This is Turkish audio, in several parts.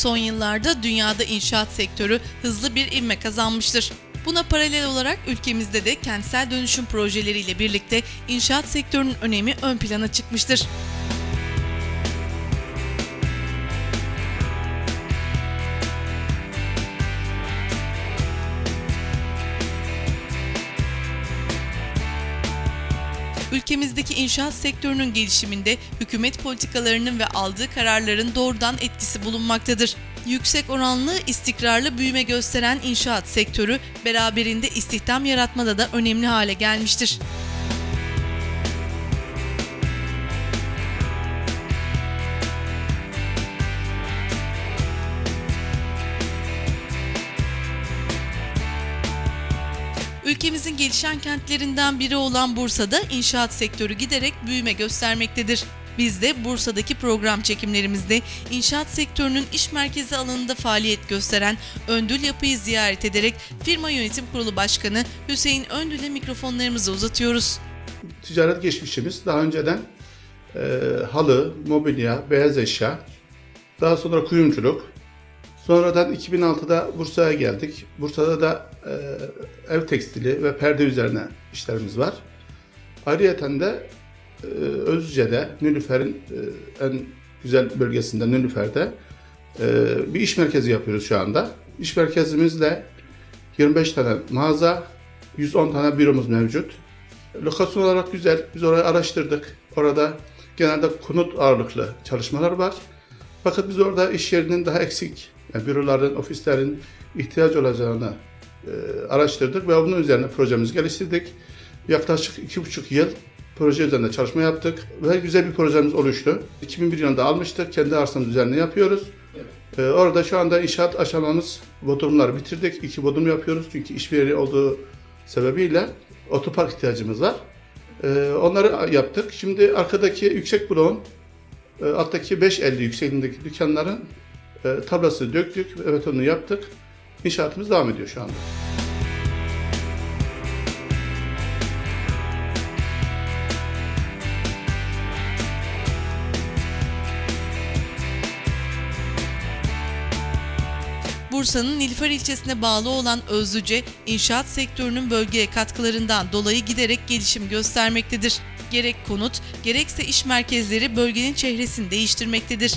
Son yıllarda dünyada inşaat sektörü hızlı bir ivme kazanmıştır. Buna paralel olarak ülkemizde de kentsel dönüşüm projeleriyle birlikte inşaat sektörünün önemi ön plana çıkmıştır. Ülkemizdeki inşaat sektörünün gelişiminde hükümet politikalarının ve aldığı kararların doğrudan etkisi bulunmaktadır. Yüksek oranlı, istikrarlı büyüme gösteren inşaat sektörü beraberinde istihdam yaratmada da önemli hale gelmiştir. Ülkemizin gelişen kentlerinden biri olan Bursa'da inşaat sektörü giderek büyüme göstermektedir. Biz de Bursa'daki program çekimlerimizde inşaat sektörünün iş merkezi alanında faaliyet gösteren Öndül Yapı'yı ziyaret ederek firma yönetim kurulu başkanı Hüseyin Öndül'e mikrofonlarımızı uzatıyoruz. Ticaret geçmişimiz daha önceden e, halı, mobilya, beyaz eşya, daha sonra kuyumculuk, Sonradan 2006'da Bursa'ya geldik. Bursa'da da e, ev tekstili ve perde üzerine işlerimiz var. Ayrıyeten de e, Özce'de, Nülüfer'in e, en güzel bölgesinde Nülüfer'de e, bir iş merkezi yapıyoruz şu anda. İş merkezimizde 25 tane mağaza, 110 tane büromuz mevcut. Lokasyon olarak güzel. Biz orayı araştırdık. Orada genelde konut ağırlıklı çalışmalar var. Fakat biz orada iş yerinin daha eksik yani büroların, ofislerin ihtiyaç olacağını e, araştırdık ve bunun üzerine projemizi geliştirdik. Yaklaşık iki buçuk yıl proje üzerinde çalışma yaptık ve güzel bir projemiz oluştu. 2001 yılında almıştık, kendi arsamız üzerine yapıyoruz. Ee, orada şu anda inşaat aşamamız, bodrumları bitirdik. İki bodrum yapıyoruz çünkü işveri olduğu sebebiyle otopark ihtiyacımız var. Ee, onları yaptık. Şimdi arkadaki yüksek bloğun e, alttaki 5.50 yüksekliğindeki dükkanların e, tablası döktük, evet onu yaptık. İnşaatımız devam ediyor şu anda. Bursa'nın Nilüfer ilçesine bağlı olan Özlüce, inşaat sektörünün bölgeye katkılarından dolayı giderek gelişim göstermektedir. Gerek konut, gerekse iş merkezleri bölgenin çehresini değiştirmektedir.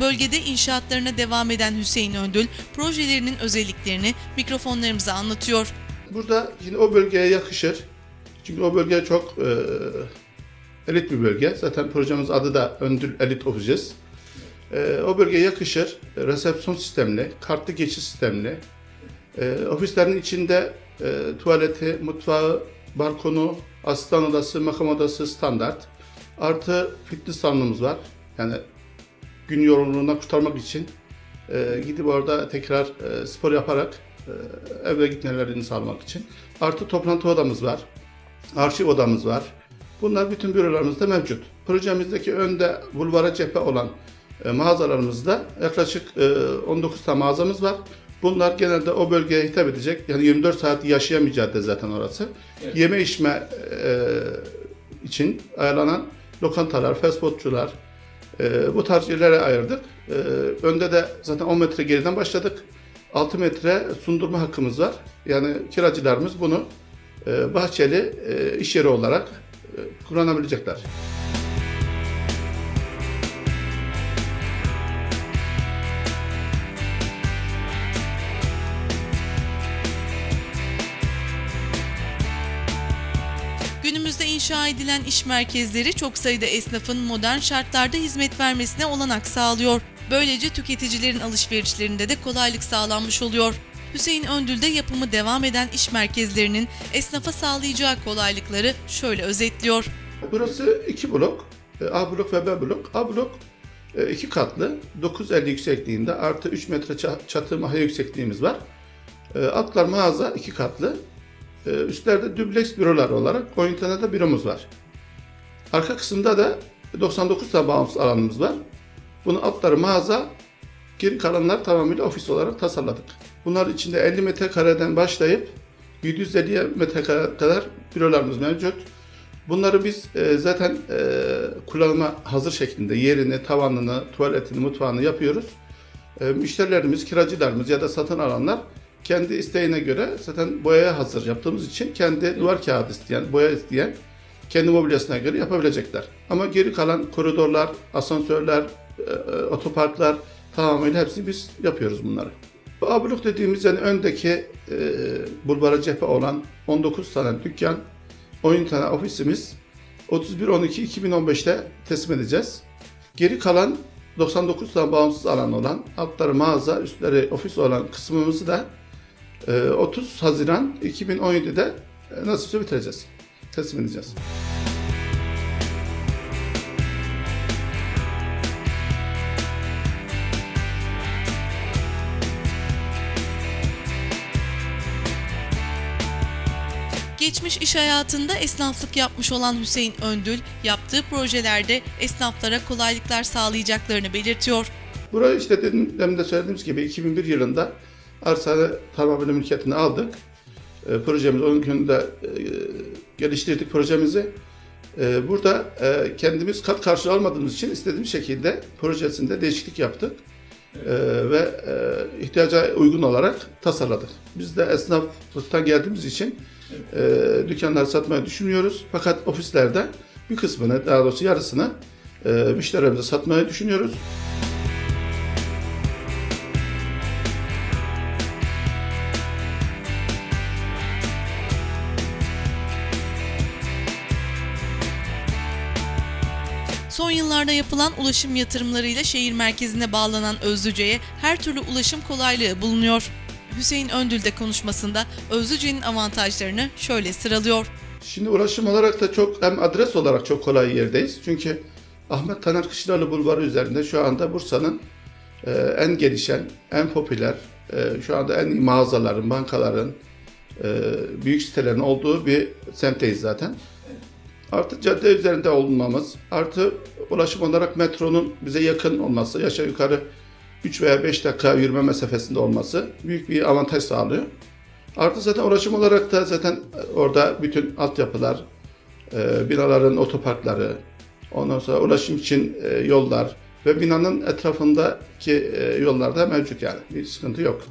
Bölgede inşaatlarına devam eden Hüseyin Öndül, projelerinin özelliklerini mikrofonlarımıza anlatıyor. Burada yine o bölgeye yakışır. Çünkü o bölge çok e, elit bir bölge. Zaten projemiz adı da Öndül Elit Offices. E, o bölgeye yakışır. Resepsiyon sistemli, kartlı geçiş sistemli. E, ofislerin içinde e, tuvaleti, mutfağı, balkonu, asistan odası, makam odası standart. Artı fitness salonumuz var. Yani gün yorgunluğundan kurtarmak için e, gidip orada tekrar e, spor yaparak e, eve gitmelerini sağlamak için. Artı toplantı odamız var. Arşiv odamız var. Bunlar bütün bürolarımızda mevcut. Projemizdeki önde bulvara cephe olan e, mağazalarımızda yaklaşık e, 19 tane mağazamız var. Bunlar genelde o bölgeye hitap edecek. Yani 24 saat yaşayamayacağı zaten orası. Evet. Yeme içme e, için ayarlanan lokantalar, fast foodçular, e, bu tarz yerlere ayırdık. E, önde de zaten 10 metre geriden başladık. 6 metre sundurma hakkımız var. Yani kiracılarımız bunu e, bahçeli e, iş yeri olarak e, kullanabilecekler. İnşa edilen iş merkezleri çok sayıda esnafın modern şartlarda hizmet vermesine olanak sağlıyor. Böylece tüketicilerin alışverişlerinde de kolaylık sağlanmış oluyor. Hüseyin Öndül'de yapımı devam eden iş merkezlerinin esnafa sağlayacağı kolaylıkları şöyle özetliyor. Burası iki blok. E, A blok ve B blok. A blok e, iki katlı, 950 yüksekliğinde artı 3 metre çatı mahalle yüksekliğimiz var. E, altlar mağaza iki katlı. Ee, üstlerde dübleks bürolar olarak 10 tane de büromuz var. Arka kısımda da 99 tane bağımsız alanımız var. Bunu altları mağaza, geri kalanlar tamamıyla ofis olarak tasarladık. Bunlar içinde 50 metrekareden başlayıp 750 metrekare kadar bürolarımız mevcut. Bunları biz e, zaten e, kullanıma hazır şeklinde yerini, tavanını, tuvaletini, mutfağını yapıyoruz. E, müşterilerimiz, kiracılarımız ya da satın alanlar kendi isteğine göre zaten boyaya hazır yaptığımız için kendi duvar kağıdı isteyen, boya isteyen kendi mobilyasına göre yapabilecekler. Ama geri kalan koridorlar, asansörler, e, e, otoparklar tamamıyla hepsini biz yapıyoruz bunları. Bu abluk dediğimiz yani öndeki e, bulvara cephe olan 19 tane dükkan, 10 tane ofisimiz 31-12-2015'te teslim edeceğiz. Geri kalan 99 tane bağımsız alan olan, altları mağaza, üstleri ofis olan kısmımızı da 30 Haziran 2017'de e, nasipse bitireceğiz. Teslim edeceğiz. Geçmiş iş hayatında esnaflık yapmış olan Hüseyin Öndül, yaptığı projelerde esnaflara kolaylıklar sağlayacaklarını belirtiyor. Burayı işte dedim, demin de söylediğimiz gibi 2001 yılında arsa tamamıyla mülkiyetini aldık. E, projemiz onun gününde e, geliştirdik projemizi. E, burada e, kendimiz kat karşılığı almadığımız için istediğimiz şekilde projesinde değişiklik yaptık. E, ve e, ihtiyaca uygun olarak tasarladık. Biz de esnaflıktan geldiğimiz için e, dükkanlar satmayı düşünmüyoruz. Fakat ofislerde bir kısmını, daha doğrusu yarısını e, müşterilerimize satmayı düşünüyoruz. Son yıllarda yapılan ulaşım yatırımlarıyla şehir merkezine bağlanan Özlüce'ye her türlü ulaşım kolaylığı bulunuyor. Hüseyin Öndül de konuşmasında Özlüce'nin avantajlarını şöyle sıralıyor. Şimdi ulaşım olarak da çok hem adres olarak çok kolay yerdeyiz. Çünkü Ahmet Taner Kışlalı Bulvarı üzerinde şu anda Bursa'nın e, en gelişen, en popüler, e, şu anda en iyi mağazaların, bankaların, e, büyük sitelerin olduğu bir semtteyiz zaten. Artı cadde üzerinde olmamız, artı ulaşım olarak metronun bize yakın olması, aşağı yukarı 3 veya 5 dakika yürüme mesafesinde olması büyük bir avantaj sağlıyor. Artı zaten ulaşım olarak da zaten orada bütün altyapılar, e, binaların otoparkları, ondan sonra ulaşım için e, yollar ve binanın etrafındaki e, yollarda mevcut yani. Bir sıkıntı yok.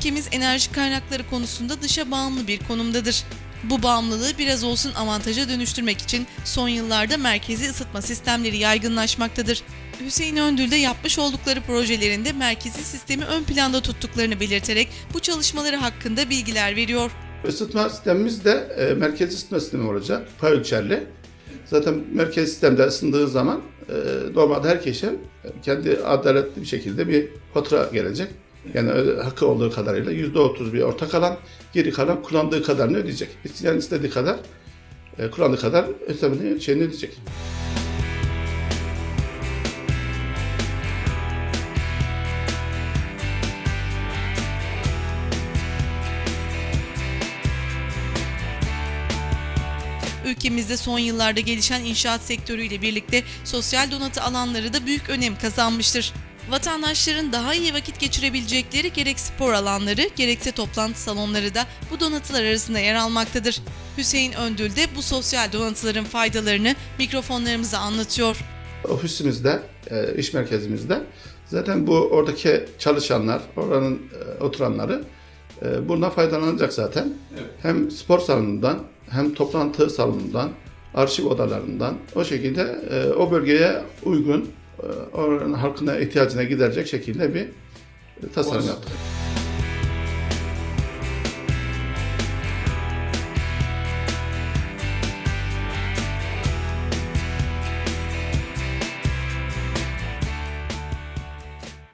Ülkemiz enerji kaynakları konusunda dışa bağımlı bir konumdadır. Bu bağımlılığı biraz olsun avantaja dönüştürmek için son yıllarda merkezi ısıtma sistemleri yaygınlaşmaktadır. Hüseyin Öndül de yapmış oldukları projelerinde merkezi sistemi ön planda tuttuklarını belirterek bu çalışmaları hakkında bilgiler veriyor. Isıtma sistemimiz de e, merkezi ısıtma sistemi olacak. Pay ölçerli. Zaten merkezi sistemde ısındığı zaman e, normalde herkese kendi adaletli bir şekilde bir fatura gelecek. Yani hakkı olduğu kadarıyla %30 bir ortak alan, geri kalan kullandığı kadarını ödeyecek. İsteyen istediği kadar, e, kullandığı kadar ödemeni şeyini ödeyecek. Ülkemizde son yıllarda gelişen inşaat sektörüyle birlikte sosyal donatı alanları da büyük önem kazanmıştır. Vatandaşların daha iyi vakit geçirebilecekleri gerek spor alanları gerekse toplantı salonları da bu donatılar arasında yer almaktadır. Hüseyin Öndül de bu sosyal donatıların faydalarını mikrofonlarımıza anlatıyor. Ofisimizde, e, iş merkezimizde zaten bu oradaki çalışanlar, oranın e, oturanları e, bundan faydalanacak zaten. Hem spor salonundan hem toplantı salonundan, arşiv odalarından o şekilde o bölgeye uygun, oranın halkına ihtiyacına giderecek şekilde bir tasarım yaptık.